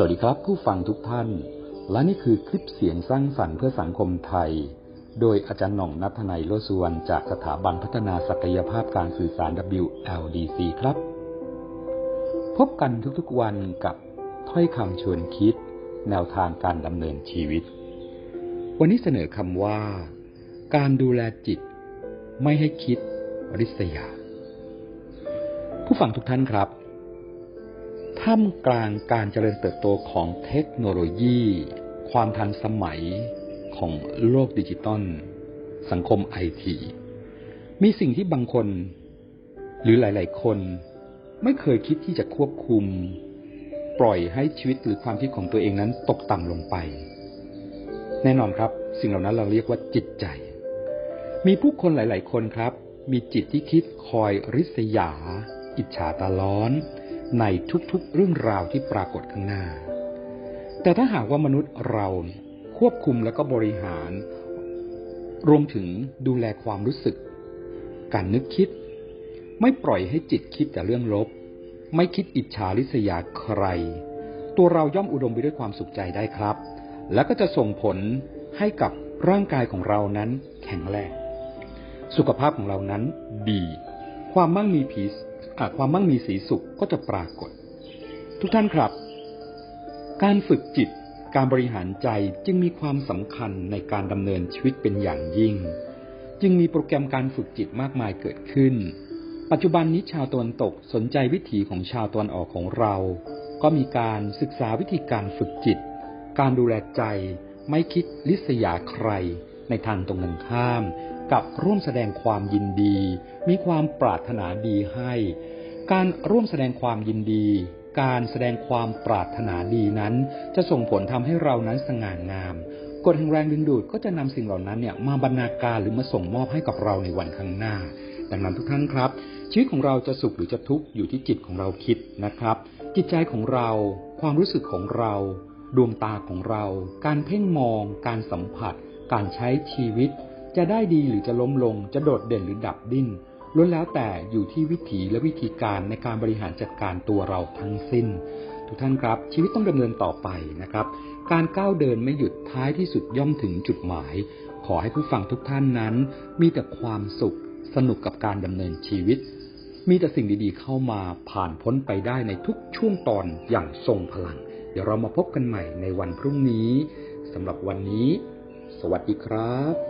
สวัสดีครับผู้ฟังทุกท่าน และนี่คือคลิปเสียงสร้างสรรค์เพื่อสังคมไทย โดยอาจารย์หน่องนัทนายโลสุวรรณจากสถาบันพัฒนาศักยภาพการสื่อสาร WLDC ครับ พบกันทุกๆวันกับถ้อยคำชวนคิด แนวทางการดำเนินชีวิต วันนี้เสนอคำว่า การดูแลจิต ไม่ให้คิดริษยา ผู้ฟังทุกท่านครับ ท่ามกลางการเจริญเติบโตของเทคโนโลยี ความทันสมัยของโลกดิจิตอลสังคมไอที มีสิ่งที่บางคน หรือหลาย ๆ คนไม่เคยคิดที่จะควบคุม ปล่อยให้ชีวิตหรือความคิดของตัวเองนั้นตกต่ำลงไป แน่นอนครับ สิ่งเหล่านั้นเราเรียกว่าจิตใจ มีผู้คนหลาย ๆ คนครับ มีจิตที่คิดคอยริษยา อิจฉาตาร้อน ในทุกๆเรื่องราวที่ปรากฏข้างหน้า แต่ถ้าหากว่ามนุษย์เราควบคุมแล้วก็บริหาร รวมถึงดูแลความรู้สึก การนึกคิด ไม่ปล่อยให้จิตคิดแต่เรื่องลบ ไม่คิดอิจฉาริษยาใคร ตัวเราย่อมอุดมไปด้วยความสุขใจได้ครับ แล้วก็จะส่งผลให้กับร่างกายของเรานั้นแข็งแรงสุขภาพของเรานั้นดี ความมั่งมีผี ความมั่งมีสีสุขก็จะปรากฏ ทุกท่านครับ การฝึกจิตการบริหารใจจึงมีความสำคัญในการดำเนินชีวิตเป็นอย่างยิ่ง จึงมีโปรแกรมการฝึกจิตมากมายเกิดขึ้น ปัจจุบันนี้ชาวตะวันตกสนใจวิถีของชาวตะวันออกของเรา ก็มีการศึกษาวิธีการฝึกจิต การดูแลใจ ไม่คิดลิษยาใครในทางตรงกันข้าม กับร่วมแสดงความยินดี มีความปรารถนาดีให้ การร่วมแสดงความยินดี การแสดงความปรารถนาดีนั้น จะส่งผลทำให้เรานั้นสง่างามกฎแห่งแรงดึงดูดก็จะนำสิ่งเหล่านั้นเนี่ยมาบรรณาการหรือมาส่งมอบให้กับเราในวันข้างหน้า ดังนั้นทุกท่านครับ ชีวิตของเราจะสุขหรือจะทุกข์อยู่ที่จิตของเราคิดนะครับ จิตใจของเรา ความรู้สึกของเรา ดวงตาของเรา การเพ่งมอง การสัมผัส การใช้ชีวิต จะได้ดีหรือจะล้มลง จะโดดเด่นหรือดับดิ้นล้วนแล้วแต่อยู่ที่วิถีและวิธีการในการบริหารจัดการตัวเราทั้งสิ้น ทุกท่านครับ ชีวิตต้องดำเนินต่อไปนะครับ การก้าวเดินไม่หยุดท้ายที่สุดย่อมถึงจุดหมาย ขอให้ผู้ฟังทุกท่านนั้น มีแต่ความสุขสนุกกับการดำเนินชีวิต มีแต่สิ่งดีๆเข้ามาผ่านพ้นไปได้ในทุกช่วงตอนอย่างทรงพลัง เดี๋ยวเรามาพบกันใหม่ในวันพรุ่งนี้สำหรับวันนี้ สวัสดีครับ